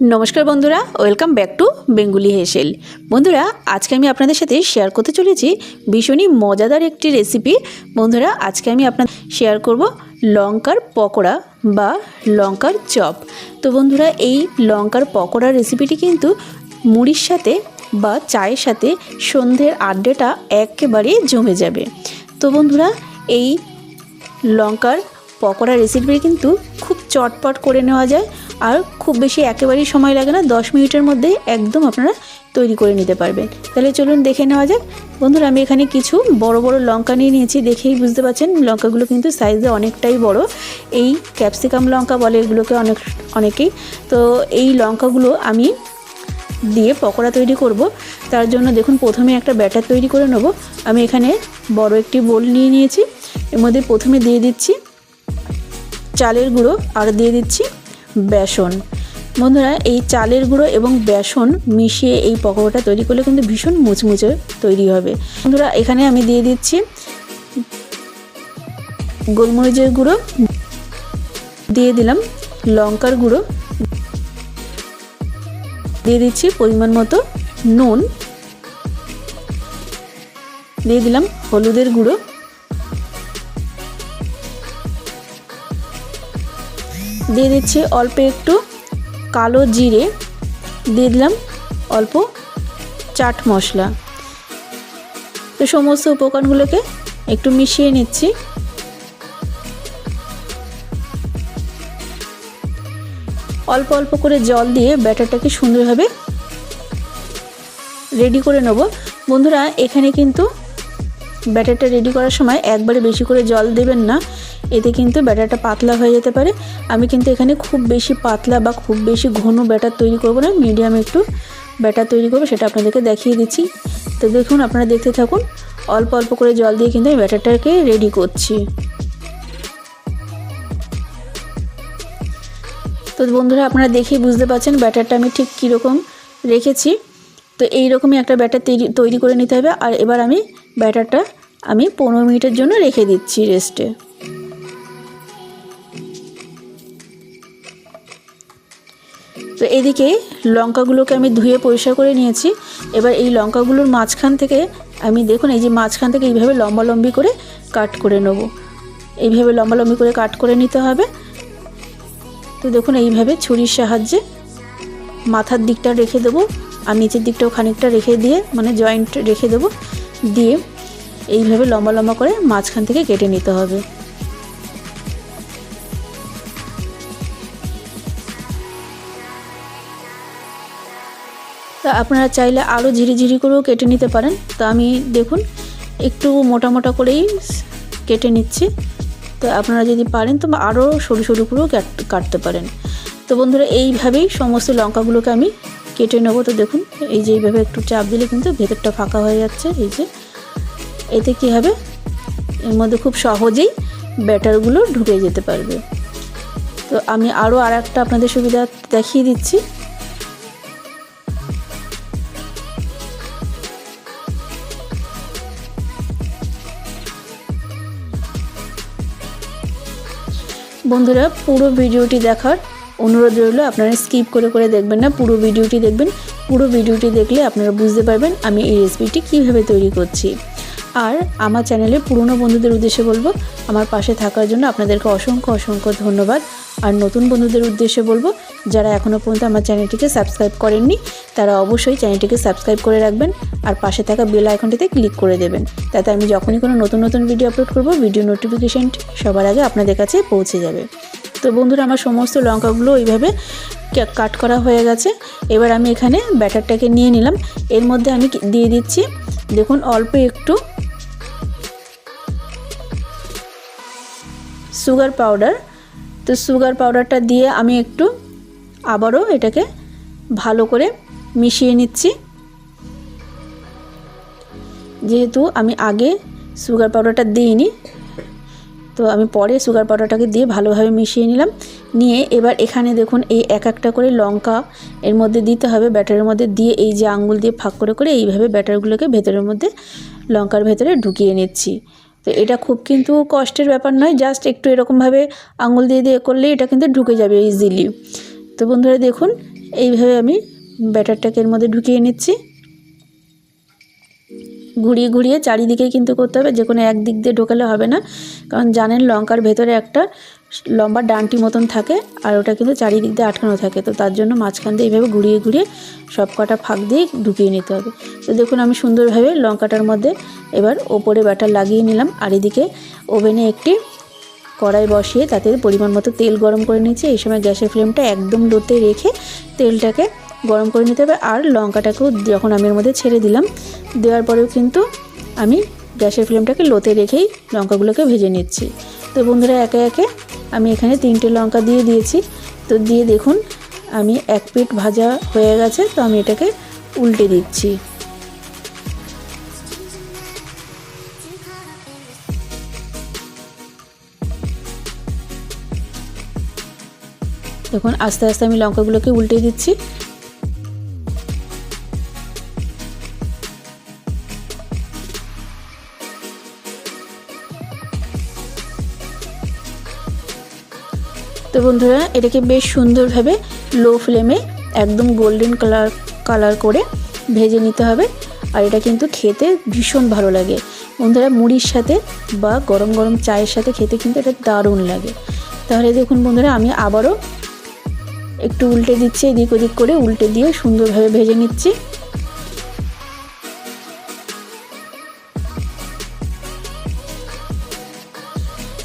নমস্কার বন্ধুরা, welcome back to Bengali হেসেল। বন্ধুরা, আজকে আমি আপনাদের সাথে শেয়ার করতে চলেছি ভীষণই মজাদার একটি রেসিপি বন্ধুরা, আজকে আমি আপনাদের শেয়ার করব লঙ্কার পকোড়া বা লঙ্কার চপ। তো বন্ধুরা, এই লঙ্কার পকোড়া রেসিপিটি কিন্তু মুড়ির সাথে বা চায়ের সাথে সন্ধ্যের আড্ডেটা একেবারে জমে যাবে। তো বন্ধুরা, এই লঙ্কার পকোড়া রেসিপিটি কিন্তু খুব চটপট করে নেওয়া যায় আর খুব বেশি একেবারেই সময় লাগে না, দশ মিনিটের মধ্যেই একদম আপনারা তৈরি করে নিতে পারবেন। তাহলে চলুন দেখে নেওয়া যাক। বন্ধুরা, আমি এখানে কিছু বড় বড় লঙ্কা নিয়ে নিয়েছি, দেখেই বুঝতে পারছেন লঙ্কাগুলো কিন্তু সাইজে অনেকটাই বড়। এই ক্যাপসিকাম লঙ্কা বলে এগুলোকে অনেক, অনেকেই। তো এই লঙ্কাগুলো আমি দিয়ে পকোড়া তৈরি করব। তার জন্য দেখুন, প্রথমে একটা ব্যাটার তৈরি করে নেব। আমি এখানে বড় একটি বোল নিয়ে নিয়েছি। এর মধ্যে প্রথমে দিয়ে দিচ্ছি চালের গুঁড়ো আর দিয়ে দিচ্ছি বেসন। বন্ধুরা, এই চালের গুঁড়ো এবং বেসন মিশিয়ে এই পকোড়াটা তৈরি করলে কিন্তু ভীষণ মুচমুচে তৈরি হবে। বন্ধুরা, এখানে আমি দিয়ে দিচ্ছি গোলমরিচের গুঁড়ো, দিয়ে দিলাম লঙ্কার গুঁড়ো, দিয়ে দিচ্ছি পরিমাণ মতো নুন, দিয়ে দিলাম হলুদের গুঁড়ো দিয়ে দিচ্ছি অল্প একটু কালো জিরে, দিয়ে দিলাম অল্প চাট মশলা। তো সমস্ত উপকরণগুলোকে একটু মিশিয়ে নিচ্ছি। অল্প অল্প করে জল দিয়ে ব্যাটারটাকে সুন্দরভাবে রেডি করে নেব। বন্ধুরা, এখানে কিন্তু ব্যাটারটা রেডি করার সময় একবারে বেশি করে জল দেবেন না। এতে কিন্তু ব্যাটারটা পাতলা হয়ে যেতে পারে। আমি কিন্তু এখানে খুব বেশি পাতলা বা খুব বেশি ঘন ব্যাটার তৈরি করব না, মিডিয়াম একটু ব্যাটার তৈরি করব, সেটা আপনাদেরকে দেখিয়ে দিচ্ছি। তো দেখুন, আপনারা দেখতে থাকুন, অল্প অল্প করে জল দিয়ে কিন্তু আমি ব্যাটারটাকে রেডি করছি। তো বন্ধুরা, আপনারা দেখেই বুঝতে পারছেন ব্যাটারটা আমি ঠিক কীরকম রেখেছি। তো এই রকমই একটা ব্যাটার তৈরি তৈরি করে নিতে হবে। আর এবার আমি ব্যাটারটা আমি পনেরো মিনিটের জন্য রেখে দিচ্ছি রেস্টে তো এদিকে লঙ্কাগুলোকে আমি ধুয়ে পরিষ্কার করে নিয়েছি। এবার এই লঙ্কাগুলোর মাঝখান থেকে আমি দেখুন, এই যে মাঝখান থেকে এইভাবে লম্বালম্বি করে কাট করে নেব। এইভাবে লম্বালম্বি করে কাট করে নিতে হবে। তো দেখুন, এইভাবে ছুরির সাহায্যে মাথার দিকটা রেখে দেবো আর নিচের দিকটাও খানিকটা রেখে দিয়ে মানে জয়েন্ট রেখে দেবো। দিয়ে এইভাবে লম্বা লম্বা করে মাঝখান থেকে কেটে নিতে হবে। তা আপনারা চাইলে আরও ঝিরিঝিরি করেও কেটে নিতে পারেন। তো আমি দেখুন, একটু মোটা মোটা করেই কেটে নিচ্ছি। তো আপনারা যদি পারেন, তো আরও সরু সরু করেও কাটতে পারেন। তো বন্ধুরা, এইভাবেই সমস্ত লঙ্কাগুলোকে আমি কেটে নেব। তো দেখুন, এই যে এইভাবে একটু চাপ দিলে কিন্তু ভেতরটা ফাঁকা হয়ে যাচ্ছে। এই যে, এতে কী হবে? এর মধ্যে খুব সহজেই ব্যাটারগুলো ঢুকে যেতে পারবে। তো আমি আরও আর একটা আপনাদের সুবিধা দেখিয়ে দিচ্ছি। বন্ধুরা, পুরো ভিডিওটি দেখার অনুরোধ রইল। আপনারা স্কিপ করে করে দেখবেন না, পুরো ভিডিওটি দেখবেন। পুরো ভিডিওটি দেখলে আপনারা বুঝতে পারবেন আমি এই রেসিপিটি কীভাবে তৈরি করছি। আর আমার চ্যানেলে পুরনো বন্ধুদের উদ্দেশ্যে বলব, আমার পাশে থাকার জন্য আপনাদেরকে অসংখ্য অসংখ্য ধন্যবাদ। আর নতুন বন্ধুদের উদ্দেশ্যে বলব, যারা এখনও পর্যন্ত আমার চ্যানেলটিকে সাবস্ক্রাইব করেননি, তারা অবশ্যই চ্যানেলটিকে সাবস্ক্রাইব করে রাখবেন আর পাশে থাকা বেল আইকনটিতে ক্লিক করে দেবেন। তাতে আমি যখনই কোনো নতুন নতুন ভিডিও আপলোড করব, ভিডিও নোটিফিকেশান সবার আগে আপনাদের কাছে পৌঁছে যাবে। তো বন্ধুরা, আমার সমস্ত লঙ্কাগুলো ওইভাবে কাট করা হয়ে গেছে। এবার আমি এখানে ব্যাটারটাকে নিয়ে নিলাম। এর মধ্যে আমি দিয়ে দিচ্ছি, দেখুন, অল্প একটু সুগার পাউডার তো সুগার পাউডারটা দিয়ে আমি একটু আবারও এটাকে ভালো করে মিশিয়ে নিচ্ছি। যেহেতু আমি আগে সুগার পাউডারটা দিইনি, তো আমি পরে সুগার পাউডারটাকে দিয়ে ভালোভাবে মিশিয়ে নিলাম। নিয়ে এবার এখানে দেখুন এই এক একটা করে লঙ্কা এর মধ্যে দিতে হবে, ব্যাটারের মধ্যে দিয়ে এই যে আঙ্গুল দিয়ে ফাঁক করে করে এইভাবে ব্যাটারগুলোকে ভেতরের মধ্যে লঙ্কার ভেতরে ঢুকিয়ে নিচ্ছি। তো এটা খুব কিন্তু কষ্টের ব্যাপার নয় জাস্ট একটু এরকমভাবে আঙুল দিয়ে দিয়ে করলে এটা কিন্তু ঢুকে যাবে ইজিলি তো বন্ধুরা দেখুন, এইভাবে আমি ব্যাটারটাকে এর মধ্যে ঢুকিয়ে নিচ্ছি। ঘুরিয়ে ঘুরিয়ে চারিদিকে কিন্তু করতে হবে, যে কোনো একদিক দিয়ে ঢোকালে হবে না। কারণ জানেন লঙ্কার ভেতরে একটা লম্বা ডানটি মতন থাকে আর ওটা কিন্তু চারিদিক দিয়ে আটকানো থাকে। তো তার জন্য মাঝখান দিয়ে এইভাবে ঘুরিয়ে ঘুরিয়ে সব কটা ফাঁক দিয়ে ঢুকিয়ে নিতে হবে। তো দেখুন আমি সুন্দরভাবে লঙ্কাটার মধ্যে এবার ওপরে ব্যাটার লাগিয়ে নিলাম আর এদিকে ওভেনে একটি কড়াই বসিয়ে তাতে পরিমাণ মতো তেল গরম করে নিচ্ছি এই সময় গ্যাসের ফ্লেমটা একদম লোতে রেখে তেলটাকে গরম করে নিতে হবে আর লঙ্কাটাকেও যখন আমি এর মধ্যে ছেড়ে দিলাম, দেওয়ার পরেও কিন্তু আমি গ্যাসের ফ্লেমটাকে লোতে রেখেই লঙ্কাগুলোকে ভেজে নিচ্ছি। তো বন্ধুরা, একে একে আমি এখানে তিনটে লঙ্কা দিয়ে দিয়েছি। তো দিয়ে দেখুন, আমি এক পেট ভাজা হয়ে গেছে, তো আমি এটাকে উল্টে দিচ্ছি। দেখুন, আস্তে আস্তে আমি লঙ্কাগুলোকে উল্টে দিচ্ছি। তো বন্ধুরা, এটাকে বেশ সুন্দরভাবে লো ফ্লেমে একদম গোল্ডেন কালার কালার করে ভেজে নিতে হবে। আর এটা কিন্তু খেতে ভীষণ ভালো লাগে। বন্ধুরা, মুড়ির সাথে বা গরম গরম চায়ের সাথে খেতে কিন্তু এটা দারুণ লাগে। তাহলে দেখুন বন্ধুরা, আমি আবারও একটু উল্টে দিচ্ছি, এদিক ওদিক করে উল্টে দিয়ে সুন্দরভাবে ভেজে নিচ্ছি।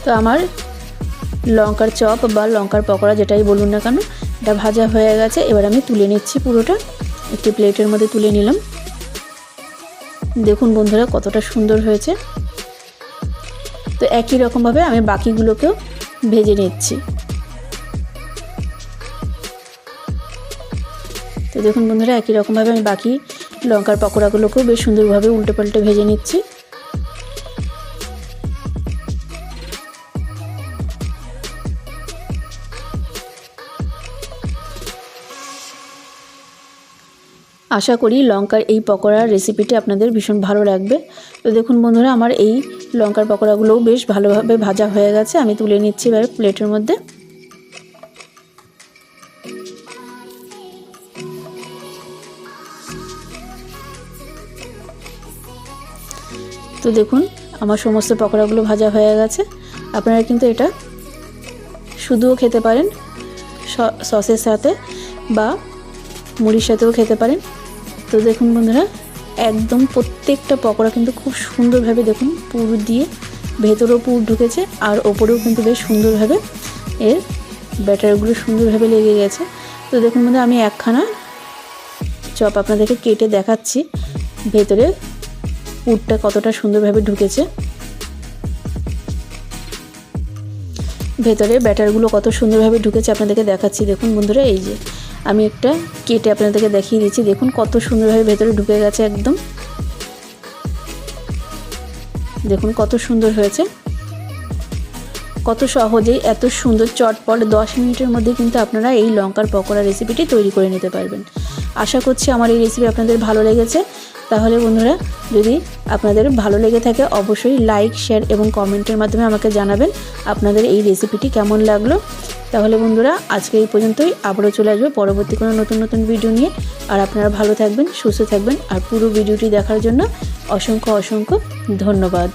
তো আমার লঙ্কার চপ বা লঙ্কার পকোড়া যেটাই বলুন না কেন, এটা ভাজা হয়ে গেছে। এবার আমি তুলে নিচ্ছি পুরোটা। একটি প্লেটের মধ্যে তুলে নিলাম। দেখুন বন্ধুরা, কতটা সুন্দর হয়েছে। তো একই রকমভাবে আমি বাকিগুলোকেও ভেজে নিচ্ছি। তো দেখুন বন্ধুরা, একই রকমভাবে আমি বাকি লঙ্কার পকোড়াগুলোকেও বেশ সুন্দরভাবে উল্টে পাল্টে ভেজে নিচ্ছি। আশা করি লঙ্কার এই পকোড়ার রেসিপিটি আপনাদের ভীষণ ভালো লাগবে। তো দেখুন বন্ধুরা, আমার এই লঙ্কার পকোড়াগুলোও বেশ ভালোভাবে ভাজা হয়ে গেছে। আমি তুলে নিচ্ছি এবার প্লেটের মধ্যে। তো দেখুন, আমার সমস্ত পকোড়াগুলো ভাজা হয়ে গেছে। আপনারা কিন্তু এটা শুধুও খেতে পারেন সসের সাথে বা মুড়ির সাথেও খেতে পারেন। তো দেখুন বন্ধুরা, একদম প্রত্যেকটা পকোড়া কিন্তু খুব সুন্দরভাবে দেখুন পুর দিয়ে ভেতরেও পুর ঢুকেছে আর ওপরেও কিন্তু বেশ সুন্দরভাবে এর ব্যাটারগুলো সুন্দরভাবে লেগে গেছে। তো দেখুন বন্ধু আমি একখানা চপ আপনাদেরকে কেটে দেখাচ্ছি, ভেতরে পুরটা কতটা সুন্দরভাবে ঢুকেছে। ভেতরে ব্যাটারগুলো কত সুন্দরভাবে ঢুকেছে আপনাদেরকে দেখাচ্ছি। দেখুন বন্ধুরা, এই যে আমি একটা কেটে আপনাদেরকে দেখিয়ে দিচ্ছি। দেখুন কত সুন্দরভাবে ভেতরে ঢুকে গেছে একদম। দেখুন কত সুন্দর হয়েছে। কত সহজেই, এত সুন্দর, চটপট দশ মিনিটের মধ্যে কিন্তু আপনারা এই লঙ্কার পকোড়া রেসিপিটি তৈরি করে নিতে পারবেন। আশা করছি আমার এই রেসিপি আপনাদের ভালো লেগেছে। তাহলে বন্ধুরা, যদি আপনাদের ভালো লেগে থাকে, অবশ্যই লাইক শেয়ার এবং কমেন্টের মাধ্যমে আমাকে জানাবেন আপনাদের এই রেসিপিটি কেমন লাগল। তাহলে বন্ধুরা, আজকে এই পর্যন্তই। আবারও চলে আসবে পরবর্তী কোনো নতুন নতুন ভিডিও নিয়ে। আর আপনারা ভালো থাকবেন, সুস্থ থাকবেন। আর পুরো ভিডিওটি দেখার জন্য অসংখ্য অসংখ্য ধন্যবাদ।